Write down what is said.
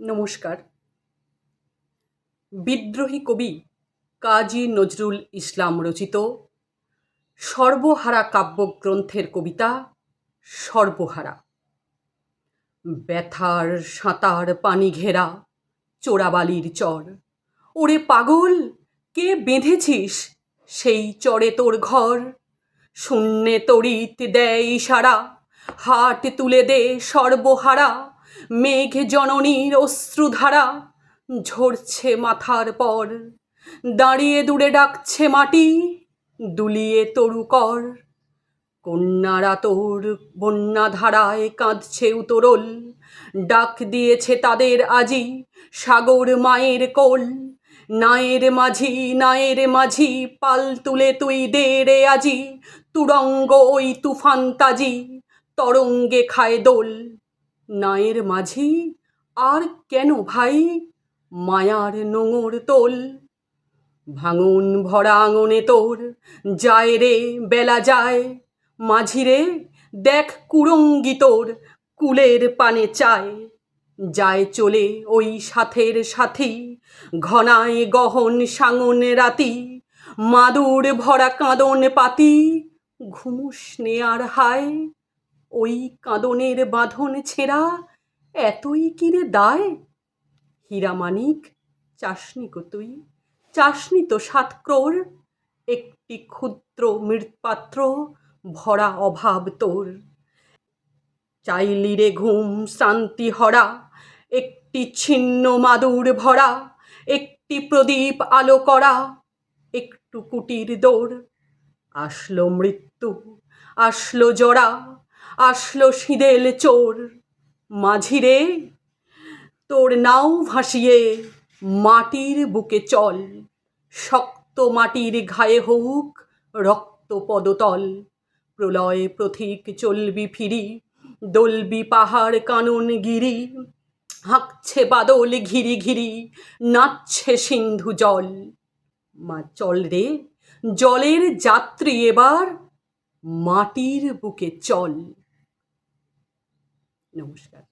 নমস্কার। বিদ্রোহী কবি কাজী নজরুল ইসলাম রচিত সর্বহারা কাব্যগ্রন্থের কবিতা সর্বহারা। ব্যথার সাঁতার পানি ঘেরা, চোরাবালির চর। ওরে পাগল, কে বেঁধেছিস সেই চরে তোর ঘর? শূন্যে তড়িৎ দেয় ইশারা, হাট তুলে দে সর্বহারা। মেঘ জননীর অশ্রুধারা ঝরছে মাথার পর। দাঁড়িয়ে দূরে ডাকছে মাটি, দুলিয়ে তরুকর কন্যারা তোর বন্যা ধারায় কাঁদছে উতরল। ডাক দিয়েছে তাদের আজি সাগর মায়ের কোল। নায়ের মাঝি নায়ের মাঝি, পাল তুলে তুই দে রে আজি। তুরঙ্গ ওই তুফান তাজি, তরঙ্গে খায় দোল। নায়ের মাঝি আর কেন ভাই মায়ার নোঙর তোল? ভাঙন ভরা আঙনে তোর, যায় রে, বেলা যায়। মাঝিরে দেখ কুরঙ্গি তোর, কুলের পানে চায়। যায় চলে ওই সাথের সাথী, ঘনায় গহন সাঙন রাতি। মাদুর ভরা কাঁদন পাতি, ঘুমুস নেয়ার হায় ওই কাঁদনের বাঁধন ছেঁড়া এতই কিরে দায়? হীরামানিক চাসনি কো তুই? চাসনি তো সাত ক্রোর একটি ক্ষুদ্র মৃৎপাত্র ভরা অভাব তোর। চাইলি রে ঘুম শান্তি হরা, একটি ছিন্ন মাদুর ভরা, একটি প্রদীপ আলো করা, একটু কুটির দৌড়। আসলো মৃত্যু, আসলো জরা আসলো সিঁদেল চোর। মাঝিরে, তোর নাও ভাসিয়ে, মাটির বুকে চল। শক্ত মাটির ঘায়ে হোক রক্ত পদতল। প্রলয় প্রথিক চলবি ফিরি, দলবি পাহাড় কানন গিরি। হাঁকছে বাদল ঘিরি ঘিরি, নাচছে সিন্ধু জল। মা, চল রে, জলের যাত্রী এবার মাটির বুকে চল। নমস্কার